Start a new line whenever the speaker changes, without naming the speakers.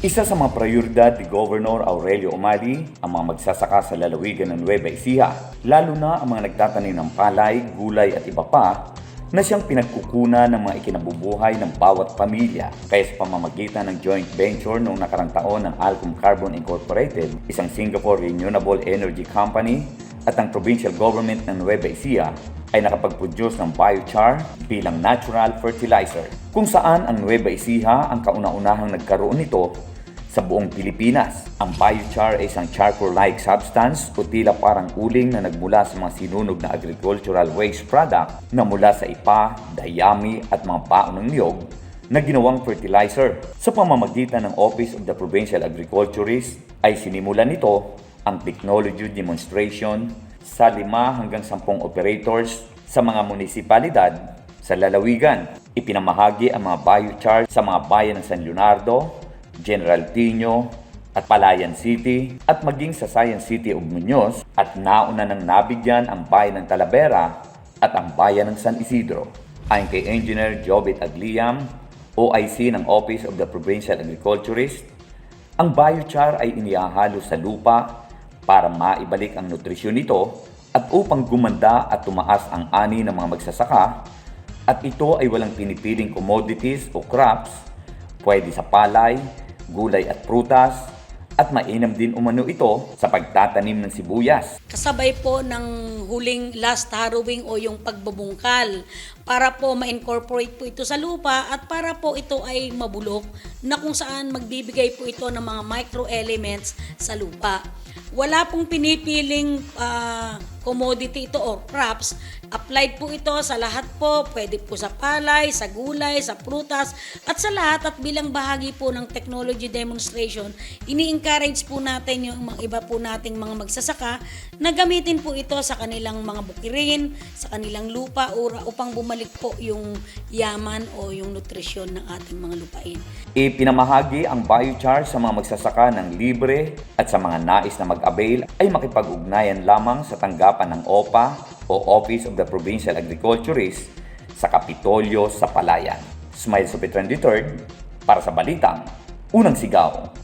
Isa sa mga prioridad ni Governor Aurelio Umali ang mga magsasaka sa lalawigan ng Nueva Ecija, lalo na ang mga nagtatanim ng palay, gulay at iba pa na siyang pinagkukunan ng mga ikinabubuhay ng bawat pamilya. Kaya sa pamamagitan ng joint venture noong nakarang taon ng Alcom Carbon Incorporated, isang Singapore Renewable Energy Company at ang provincial government ng Nueva Ecija ay nakapag-produce ng biochar bilang natural fertilizer, kung saan ang Nueva Ecija ang kauna-unahang nagkaroon nito sa buong Pilipinas. Ang biochar ay isang charcoal-like substance o tila parang uling na nagmula sa mga sinunog na agricultural waste product na mula sa ipa, dayami at mga baon ng niyog na ginawang fertilizer. Sa pamamagitan ng Office of the Provincial Agriculturist ay sinimulan nito ang technology demonstration sa 5 hanggang 10 operators sa mga munisipalidad sa lalawigan. Ipinamahagi ang mga biochar sa mga bayan ng San Leonardo, General Tino at Palayan City at maging sa Science City of Muñoz at nauna nang nabigyan ang bayan ng Talavera at ang bayan ng San Isidro. Ayon kay Engineer Jobit Agliam, OIC ng Office of the Provincial Agriculturist, ang biochar ay inihahalo sa lupa para maibalik ang nutrisyon nito at upang gumanda at tumaas ang ani ng mga magsasaka at ito ay walang pinipiling commodities o crops, pwede sa palay, gulay at prutas, at mainam din umano ito sa pagtatanim ng sibuyas.
kasabay po ng huling last harrowing o yung pagbubungkal para po ma-incorporate po ito sa lupa at para po ito ay mabulok na kung saan magbibigay po ito ng mga microelements sa lupa. Wala pong pinipiling ah, commodity ito or crops. Applied po ito sa lahat po. Pwede po sa palay, sa gulay, sa prutas, at sa lahat. At bilang bahagi po ng technology demonstration, ini-encourage po natin yung mga iba po nating mga magsasaka na gamitin po ito sa kanilang mga bukirin, sa kanilang lupa ura- upang bumalik po yung yaman o yung nutrisyon ng ating mga lupain.
Ipinamahagi ang biochar sa mga magsasaka ng libre at sa mga nais na mag-avail ay makipag-ugnayan lamang sa tanggapan ng OPA o Office of the Provincial Agriculturist sa Kapitolyo sa Palayan. Smile sa Petran III para sa Balitang Unang Sigaw.